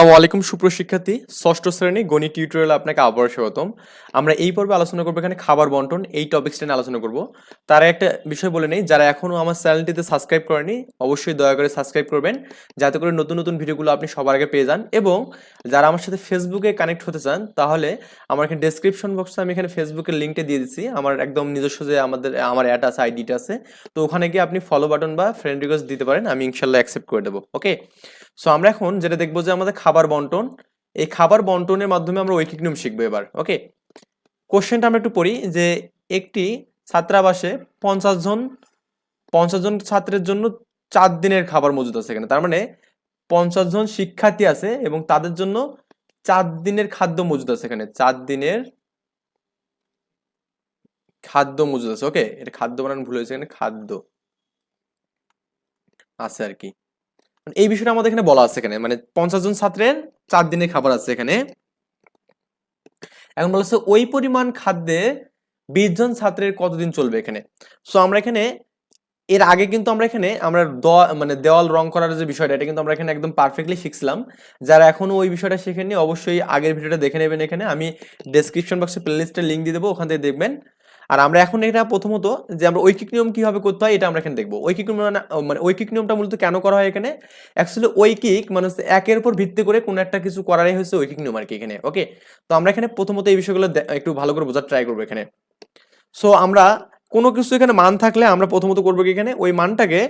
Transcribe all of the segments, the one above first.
আসসালামু আলাইকুম সুপ্রশিক্ষার্থী ষষ্ঠ শ্রেণি গণিত টিউটোরিয়াল আপনাকে আবার স্বাগতম। আমরা এই পর্বে আলোচনা করব এখানে খাবার বন্টন, এই টপিক্সটা নিয়ে আলোচনা করব। তারা একটা বিষয় বলে নেই, যারা এখনও আমার চ্যানেলটিতে সাবস্ক্রাইব করেনি, অবশ্যই দয়া করে সাবস্ক্রাইব করবেন, যাতে করে নতুন নতুন ভিডিওগুলো আপনি সবার আগে পেয়ে যান। এবং যারা আমার সাথে ফেসবুকে কানেক্ট হতে চান, তাহলে আমার এখানে ডেসক্রিপশন বক্সে আমি এখানে ফেসবুকের লিঙ্কটা দিয়ে দিচ্ছি। আমার একদম নিজস্ব যে আমাদের, আমার অ্যাড আছে আইডিটা আছে। তো ওখানে গিয়ে আপনি ফলো বাটন বা ফ্রেন্ড রিকোয়েস্ট দিতে পারেন, আমি ইনশাল্লাহ অ্যাকসেপ্ট করে দেবো ওকে সো আমরা এখন যেটা দেখব যে আমাদের খাবার বন্টন। এই খাবার বন্টনের মাধ্যমে আমরা ঐকিক নিয়ম শিখব এবার ওকে কোশ্চেনটা আমরা একটু পড়ি যে একটি ছাত্রাবাসে পঞ্চাশ জন পঞ্চাশ জন ছাত্রের জন্য চার দিনের খাবার মজুদ আছে এখানে। তার মানে পঞ্চাশ জন শিক্ষার্থী আছে এবং তাদের জন্য চার দিনের খাদ্য মজুদ আছে এখানে। চার দিনের খাদ্য মজুদ আছে ওকে এটা খাদ্য বানান ভুল হয়েছে এখানে, খাদ্য আছে আর কি। এই বিষয়টা আমাদের এখানে বলা আছে এখানে। মানে পঞ্চাশ জন ছাত্রের চার দিনের খাবার আছে এখানে। এখন বলা হচ্ছে ওই পরিমাণ খাদ্যে বিশ জন ছাত্রের কতদিন চলবে এখানে? সো আমরা এখানে, এর আগে কিন্তু আমরা এখানে, আমরা দ- মানে দেওয়াল রং করার যে বিষয়টা, এটা কিন্তু আমরা এখানে একদম পারফেক্টলি শিখছিলাম। যারা এখনও ওই বিষয়টা শেখেননি, অবশ্যই আগের ভিডিওটা দেখে নেবেন এখানে। আমি ডেসক্রিপশন বক্সে প্লেলিস্টের লিঙ্ক দিয়ে দেবো, ওখান থেকে দেখবেন। আর আমরা এখন এটা প্রথমত যে আমরা ঐকিক নিয়ম কীভাবে করতে হয় এটা আমরা এখানে দেখব। ঐকিক নিয়ম মানে মানে ঐকিক নিয়মটা মূলত কেন করা হয় এখানে? অ্যাকচুয়ালি ঐকিক মানে একের উপর ভিত্তি করে কোনো একটা কিছু করারই হয়েছে ঐকিক নিয়ম আর কি এখানে ওকে তো আমরা এখানে প্রথমত এই বিষয়গুলো একটু ভালো করে বোঝার ট্রাই করব এখানে। সো আমরা কোনো কিছু এখানে মান থাকলে আমরা প্রথমত করব কি এখানে? ওই মানটাকে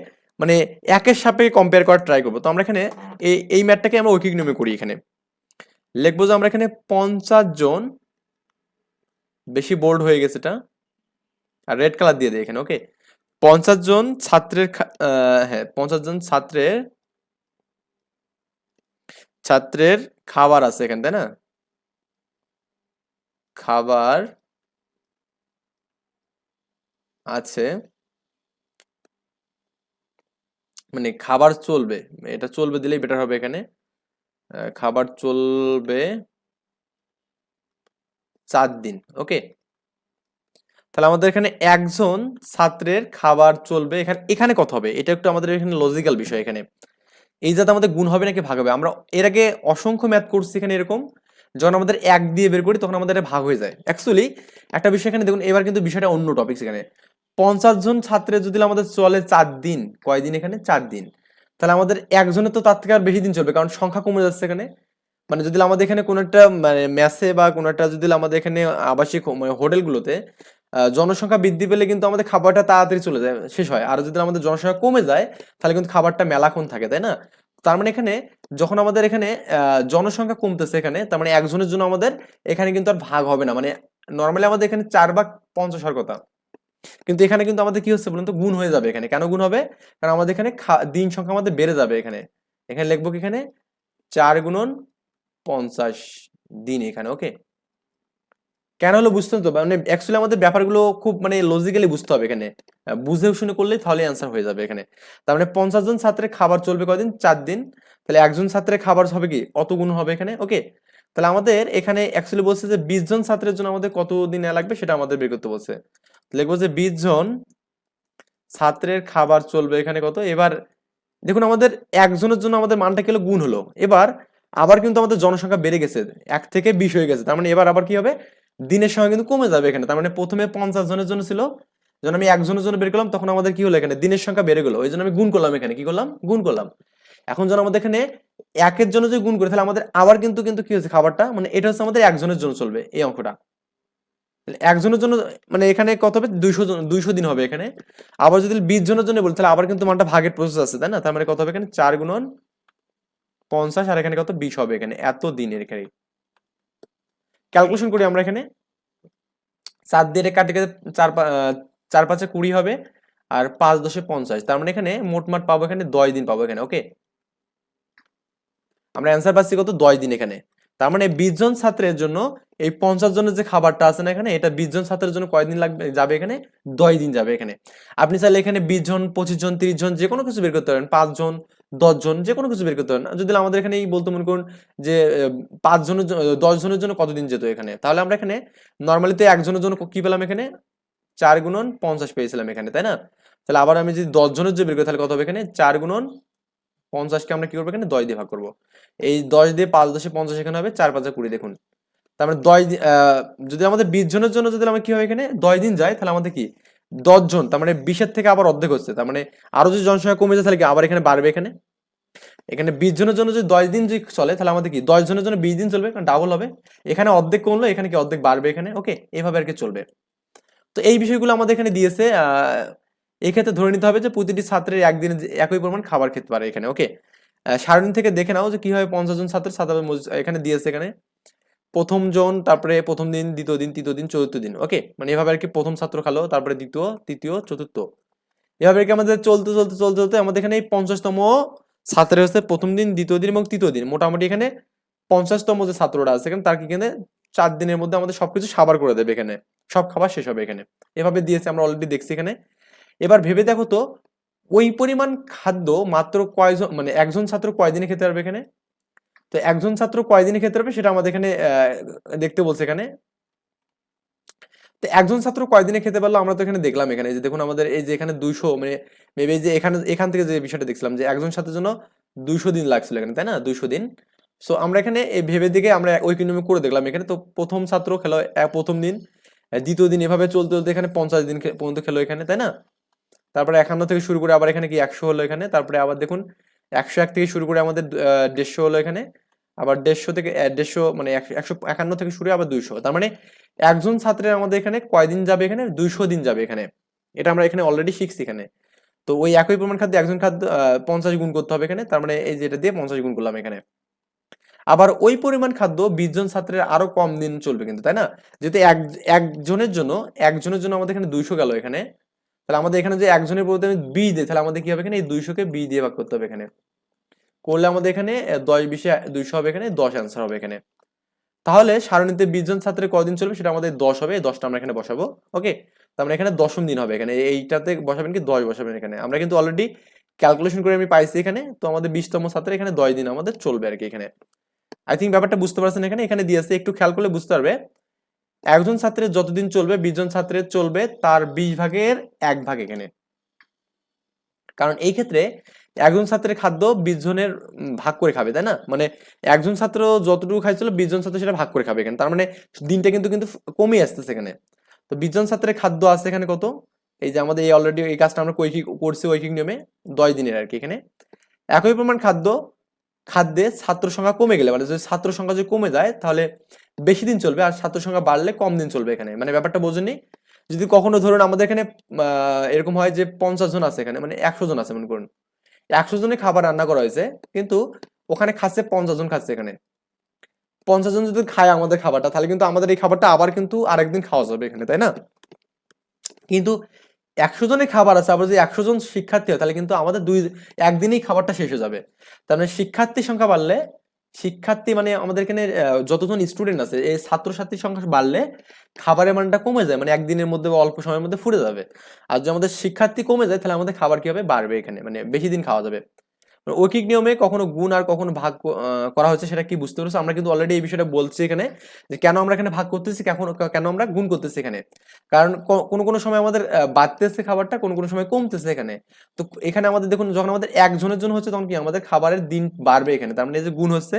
মানে একের সাপেক্ষে কম্পেয়ার করার ট্রাই করব। তো আমরা এখানে এই এই ম্যাটটাকে আমরা ঐকিক নিয়মে করি এখানে। লিখব যে আমরা এখানে পঞ্চাশ জন বেশি বোল্ড হয়ে গেছে এটা। আর রেড কালার দিয়ে দিই এখানে ওকে পঞ্চাশ জন ছাত্রের হ্যাঁ পঞ্চাশ জন ছাত্রের ছাত্রের খাবার আছে এখানে, তাই না? খাবার আছে। মানে খাবার চলবে, এটা চলবে দিলেই বেটার হবে এখানে। খাবার চলবে চার দিন ওকে তাহলে আমাদের এখানে একজন ছাত্রের খাবার চলবে। এখানে এখানে কত হবে? এটা একটু আমাদের এখানে লজিক্যাল বিষয় এখানে। এই যাতে আমাদের গুণ হবে নাকি ভাগ হবে? আমরা এর আগে অসংখ্য ম্যাথ করছি এখানে এরকম যখন আমাদের এক দিয়ে বের করি তখন আমাদের ভাগ হয়ে যায়। অ্যাকচুয়ালি একটা বিষয় এখানে দেখুন এবার কিন্তু বিষয়টা অন্য টপিক এখানে। পঞ্চাশ জন ছাত্রের যদি আমাদের চলে চার দিন কয়দিন এখানে? চার দিন। তাহলে আমাদের একজনের তো তার থেকে আর বেশি দিন চলবে কারণ সংখ্যা কমে যাচ্ছে এখানে। মানে যদি আমাদের এখানে কোনো একটা মানে ম্যাসে বা কোনো একটা যদি আমাদের এখানে আবাসিক মানে হোটেলগুলোতে আহ, জনসংখ্যা বৃদ্ধি পেলে কিন্তু আমাদের খাবারটা তাড়াতাড়ি চলে যায়, শেষ হয়। আর যদি আমাদের জনসংখ্যা কমে যায়, তাহলে কিন্তু খাবারটা মেলাক্ষণ থাকে, তাই না? তার মানে এখানে যখন আমাদের এখানে জনসংখ্যা কমতেছে এখানে, তার মানে একজনের জন্য আমাদের এখানে কিন্তু আর ভাগ হবে না। মানে নর্মালি আমাদের এখানে চার ভাগ পঞ্চাশ হওয়ার কথা। কিন্তু এখানে কিন্তু আমাদের কি হচ্ছে বলুন তো? গুণ হয়ে যাবে এখানে। কেন গুণ হবে? কারণ আমাদের এখানে দিন সংখ্যা আমাদের বেড়ে যাবে এখানে। এখানে লিখব কি এখানে? চার গুণন পঞ্চাশ দিন এখানে ওকে কেন হলো বুঝতে তো? মানে অ্যাকচুয়ালি আমাদের ব্যাপারগুলো খুব মানে লজিক্যালি বুঝতে হবে এখানে। বুঝে শুনে করলে তাহলে অ্যান্সার হয়ে যাবে এখানে। তার মানে পঞ্চাশ জন ছাত্রের খাবার চলবে কদিন চার দিন। তাহলে একজন ছাত্রের খাবার হবে কি? অত গুণ হবে এখানে? ওকে তাহলে আমাদের এখানে অ্যাকচুয়ালি বলছে যে বিশ জন ছাত্রের জন্য আমাদের কত দিন লাগবে সেটা আমাদের বের করতে বলছে। লিখব যে বিশ জন ছাত্রের খাবার চলবে এখানে কত? এবার দেখুন আমাদের একজনের জন্য আমাদের মানটা কিলো গুণ হলো। এবার আবার কিন্তু আমাদের জনসংখ্যা বেড়ে গেছে। এক থেকে বিশ হয়ে গেছে। তার মানে এবার আবার কি হবে? দিনের সময় কিন্তু কমে যাবে এখানে। তার মানে প্রথমে পঞ্চাশ জনের জন্য ছিল, যখন আমি একজনের জন্য বের করলাম, তখন আমাদের কি হলো এখানে? দিনের সংখ্যা বেড়ে গেলো। ওই জন্য আমি গুণ করলাম এখানে। কি করলাম? গুণ করলাম। এখন যখন আমাদের এখানে একের জন্য যদি গুণ করি, তাহলে আমাদের আবার কিন্তু কিন্তু কি হচ্ছে খাবারটা? মানে এটা হচ্ছে আমাদের একজনের জন্য চলবে এই অঙ্কটা। একজনের জন্য মানে এখানে কত হবে? দুইশো জন, দুইশো দিন হবে এখানে। আবার যদি বিশ জনের জন্য বলি, তাহলে আবার কিন্তু মানটা ভাগের প্রসেস আছে, তাই না? তার মানে কত হবে এখানে? চার গুণন পঞ্চাশ, আর এখানে কত? বিশ হবে এখানে। এত দিনের এখানে। ক্যালকুলেশন করি আমরা এখানে। চার দিয়ে কাটে কেটে চার চার পাঁচে কুড়ি হবে আর পাঁচ দশে পঞ্চাশ। তার মানে এখানে মোটমাট পাবো এখানে দশ দিন পাবো এখানে ওকে আমরা অ্যান্সার পাচ্ছি কত? দশ দিন এখানে। তার মানে বিশ জন ছাত্রের জন্য এই পঞ্চাশ জনের যে খাবারটা আছে না এখানে, এটা বিশ জন ছাত্রের জন্য কয়দিন লাগবে যাবে এখানে? দশ দিন যাবে এখানে। আপনি চাইলে এখানে বিশ জন, পঁচিশ জন, তিরিশ জন যে কোনো কিছু বের করতে পারেন। পাঁচ জন দশ জন যে কোনো কিছু বের করতে পারেন যদি আমাদের এখানে এই বলতে মনে করুন যে আহ, পাঁচ জনের জ- দশ জনের জন্য কতদিন যেত এখানে? তাহলে আমরা এখানে নর্মালি তো একজনের জন্য কি পেলাম এখানে? চার গুণন পঞ্চাশ পেয়েছিলাম এখানে তাই না? তাহলে আবার আমি যদি দশ জনের যে বের করি তাহলে কত হবে এখানে? চার গুণন পঞ্চাশকে আমরা কি করব এখানে? দশ দিয়ে ভাগ করব। এই দশ দিয়ে পাঁচ দশে পঞ্চাশ এখানে হবে চার পাঁচে কুড়ি দেখুন। তার মানে দশ যদি আমাদের বিশ জনের জন্য যদি আমরা কি হবে এখানে? দশ দিন যায় তাহলে আমাদের কি? দশ জন তার মানে বিশের থেকে আবার অর্ধেক হচ্ছে। তার মানে আরও যদি জনসংখ্যা কমে যায়, তাহলে কি আবার এখানে বাড়বে এখানে? এখানে বিশ জনের জন্য যদি দশ দিন যদি চলে, তাহলে আমাদের কি দশ জনের জন্য বিশ দিন চলবে? কারণ ডাবল হবে। এখানে অর্ধেক কমলো, এখানে কি অর্ধেক বাড়বে এখানে? ওকে এভাবে আর কি চলবে। তো এই বিষয়গুলো আমাদের এখানে দিয়েছে এক্ষেত্রে ধরে নিতে হবে যে প্রতিটি ছাত্রের একদিনে একই পরিমাণ খাবার খেতে পারে এখানে। ওকে সারণী থেকে দেখে নাও যে কীভাবে পঞ্চাশ জন ছাত্র ছাত্র এখানে দিয়েছে এখানে। প্রথম জন, তারপরে প্রথম দিন, দ্বিতীয় দিন, তৃতীয় দিন, চতুর্থ দিন। ওকে মানে এভাবে আর কি প্রথম ছাত্র খালো, তারপরে দ্বিতীয়, তৃতীয়, চতুর্থ। এভাবে আর কি আমাদের চলতে চলতে চলতে চলতে আমাদের এখানে এই পঞ্চাশতম ছাত্রের হচ্ছে প্রথম দিন, দ্বিতীয় দিন এবং তৃতীয় দিন। মোটামুটি এখানে পঞ্চাশতম যে ছাত্ররা আছে এখানে তার কি এখানে চার দিনের মধ্যে আমাদের সবকিছু সাবার করে দেবে এখানে। সব খাবার শেষ হবে এখানে। এভাবে দিয়েছে, আমরা অলরেডি দেখছি এখানে। এবার ভেবে দেখো তো, ওই পরিমাণ খাদ্য মাত্র কয়জন মানে একজন ছাত্র কয়দিনে খেতে পারবে এখানে? তো একজন ছাত্র কয়দিনে খেতে পারবে সেটা আমাদের এখানে দেখতে বলছে এখানে। তো একজন ছাত্র কয়দিনে খেতে পারল আমরা তো এখানে দেখলাম এখানে। যে দেখুন আমাদের এই যে এখানে দুইশো মানে মেবি যে এখানে, এখান থেকে যে বিষয়টা দেখছিলাম যে একজন ছাত্রের জন্য দুইশো দিন লাগছিল এখানে, তাই না? দুইশো দিন। সো আমরা এখানে এই ভেবে দিকে আমরা ওই কিলোমি করে দেখলাম এখানে। তো প্রথম ছাত্র খেলো প্রথম দিন। দ্বিতীয় দিন এভাবে চলতে চলতে এখানে পঞ্চাশ দিন পর্যন্ত খেলো এখানে, তাই না? তারপরে একান্ন থেকে শুরু করে আবার এখানে কি একশো হলো এখানে? তারপরে আবার দেখুন একশো এক থেকে শুরু করে আমাদের দেড়শো হলো এখানে। আবার দেড়শো থেকে দেড়শো মানে একশো একান্ন থেকে শুরু আবার দুইশো। তার মানে একজন ছাত্রের আমাদের এখানে কয়দিন যাবে এখানে? দুইশো দিন যাবে এখানে। এটা আমরা এখানে অলরেডি শিখছি এখানে। তো ওই একই পরিমাণ খাদ্য একজন খাদ্য পঞ্চাশ গুণ করতে হবে এখানে। তার মানে এই যেটা দিয়ে পঞ্চাশ গুণ করলাম এখানে। আবার ওই পরিমাণ খাদ্য বিশ জন ছাত্রের আরও কম দিন চলবে কিন্তু, তাই না? যেহেতু এক, একজনের জন্য একজনের জন্য আমাদের এখানে দুইশো গেল এখানে। তাহলে আমাদের এখানে যে একজনের বলতে আমি বিশ দিই, তাহলে আমাদের কি হবে এখানে? এই দুইশোকে বি দিয়ে ভাগ করতে হবে এখানে। করলে আমাদের এখানে দশ বিশে, দুইশো হবে এখানে, দশ অ্যান্সার হবে এখানে। তাহলে সারণীতে বিশ জন ছাত্রের কদিন চলবে? সেটা আমাদের দশ হবে দশটা আমরা এখানে বসাবো ওকে তার মানে এখানে দশম দিন হবে এখানে, এইটাতে বসাবেন কি? দশ বসাবেন এখানে। আমরা কিন্তু অলরেডি ক্যালকুলেশন করে আমি পাইছি এখানে, তো আমাদের বিশতম ছাত্রের এখানে দশ দিন আমাদের চলবে আর কি এখানে। আই থিঙ্ক ব্যাপারটা বুঝতে পারছেন এখানে এখানে দিয়েছে একটু খেয়াল করলে বুঝতে পারবে। একজন ছাত্রের যতদিন চলবে, বিশ জন ছাত্রের চলবে, তার বিশ ভাগের এক ভাগ এখানে। কারণ এই ক্ষেত্রে একজন ছাত্রের খাদ্য বিশ জনের ভাগ করে খাবে, তাই না? মানে একজন ছাত্র যতটুকু খাইছিল, বিশ জন ছাত্র সেটা ভাগ করে খাবে এখানে। তার মানে দিনটা কিন্তু কিন্তু কমে আসতেছে এখানে। তো বিশ জন ছাত্রের খাদ্য আছে এখানে কত? এই যে আমাদের এই অলরেডি এই কাজটা আমরা কৈকিক করছি ঐকিক নিয়মে দশ দিনের আর কি এখানে। একই পরিমাণ খাদ্য, খাদ্যে ছাত্র সংখ্যা কমে গেলে মানে যদি ছাত্র সংখ্যা যদি কমে যায়, তাহলে বেশি দিন চলবে আর ছাত্র সংখ্যা বাড়লে কম দিন চলবে এখানে। মানে ব্যাপারটা বোঝেনি যদি কখনো ধরুন আমাদের এখানে এরকম হয় যে পঞ্চাশ জন আছে এখানে মানে একশো জন আছে মনে করুন। একশো জনের খাবার রান্না করা হয়েছে, কিন্তু ওখানে খাচ্ছে পঞ্চাশ জন খাচ্ছে এখানে। পঞ্চাশ জন যদি খায় আমাদের খাবারটা, তাহলে কিন্তু আমাদের এই খাবারটা আবার কিন্তু আরেকদিন খাওয়া যাবে এখানে, তাই না? কিন্তু একশো জনের খাবার আছে, আবার যদি একশো জন শিক্ষার্থী হয়, তাহলে কিন্তু আমাদের দুই, একদিনেই খাবারটা শেষ হয়ে যাবে। তার মানে শিক্ষার্থীর সংখ্যা বাড়লে শিক্ষার্থী মানে আমাদের এখানে যতজন স্টুডেন্ট আছে, এই ছাত্রছাত্রীর সংখ্যা বাড়লে খাবারের মানটা কমে যায় মানে একদিনের মধ্যে অল্প সময়ের মধ্যে ফুরে যাবে। আর যদি আমাদের শিক্ষার্থী কমে যায়, তাহলে আমাদের খাবার কি হবে বাড়বে এখানে? মানে বেশি দিন খাওয়া যাবে। ঐকিক নিয়মে কখনো গুণ আর কখনো ভাগ করা হচ্ছে সেটা কি বুঝতে পেরেছ? আমরা কিন্তু অলরেডি এই বিষয়টা বলছি এখানে যে কেন আমরা এখানে ভাগ করতেছি কেন কেন আমরা গুণ করতেছি এখানে? কারণ কোনো কোনো সময় আমাদের বাড়তেছে খাবারটা, কোনো কোনো সময় কমতেছে এখানে। তো এখানে আমাদের দেখুন, যখন আমাদের একজনের জন্য হচ্ছে তখন কি? আমাদের খাবারের দিন বাড়বে এখানে। তার মানে যে গুণ হচ্ছে,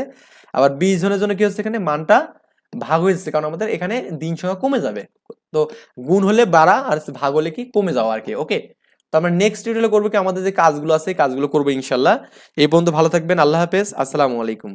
আবার বিশ জনের জন্য কি হচ্ছে এখানে? মানটা ভাগ হয়েছে কারণ আমাদের এখানে দিন সংখ্যা কমে যাবে। তো গুণ হলে বাড়া আর ভাগ হলে কি? কমে যাওয়া আর কি ওকে তো আমরা নেক্সট টিউটোরিয়ালে করব কি, আমাদের যে কাজগুলো আছে কাজগুলো করব ইনশাল্লাহ। এই পর্যন্ত ভালো থাকবেন, আল্লাহ হাফেজ, আসসালামু আলাইকুম।